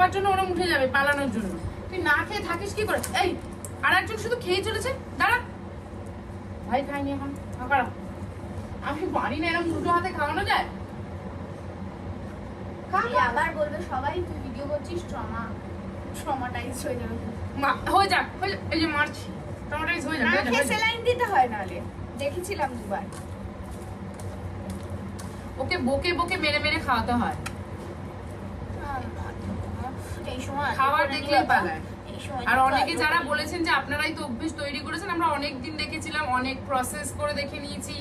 খাওয়ার জন্য ওরম উঠে যাবে পালানোর জন্য। তুই না খেয়ে থাকিস কি করে? এই আর একজন শুধু খেয়ে চলেছে? দাঁড়া। ভাই খাইনি এখন। আমি পারি না এরকম দুটো হাতে খাওয়ানো যায়। খা, এই খা। আবার বলবে সবাই তুই ভিডিও করছিস ট্রমা ট্রমাটাইজ হয়ে যাবে। মা- হয়ে যাক হয়ে এই যে মারছি টমেটোইজ হয়ে যাক না হয়ে যাক, খেয়ে হয়ে যাক। স্যালাইন দিতে হয় নাহলে। দেখেছিলাম দুবার। ওকে বকে বকে মেরে মেরে খাওয়াতে হয়। এই সময় খাবার করে দেখলেই পালায়। আর অনেকে যারা বলেছেন যে আপনারাই তো অভ্যেস তৈরি করেছেন আমরা অনেক দিন দেখেছিলাম অনেক প্রসেস করে দেখে নিয়েছি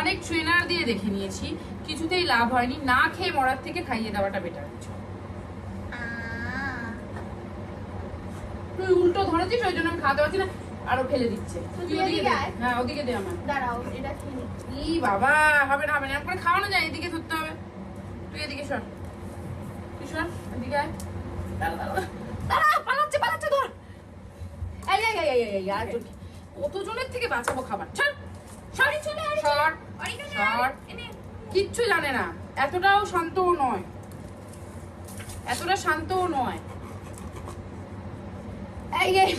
অনেক ট্রেনার দিয়ে দেখে নিয়েছি কিছুতেই লাভ হয়নি। না খেয়ে মরার থেকে খাইয়ে দেওয়াটা বেটার তুই উল্টো ধরেছিস ওই জন্য আমি খাওয়াতে পারছি না আরও ফেলে দিচ্ছে। হ্যাঁ ওদিকে দে আমার। দাঁড়াও এটা ই বাবা হবে না হবে না। এরকম করে খাওয়ানো যায় এদিকে ধরতে হবে। তুই এদিকে সর। তুই সর এদিকে আয়। পালাচ্ছে পালাচ্ছে ধর। কতজনের থেকে বাঁচাবো খাবার। কিচ্ছু জানে না। এতটাও শান্তও নয়। এতটা শান্তও নয়। এই এই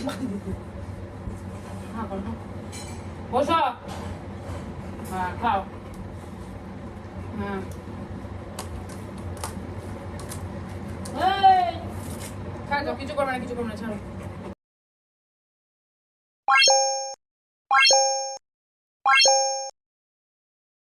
বসো। হ্যাঁ খাও। হ্যাঁ। ছাড়ো কিছু করবে না কিছু করবে না ছাড়ো।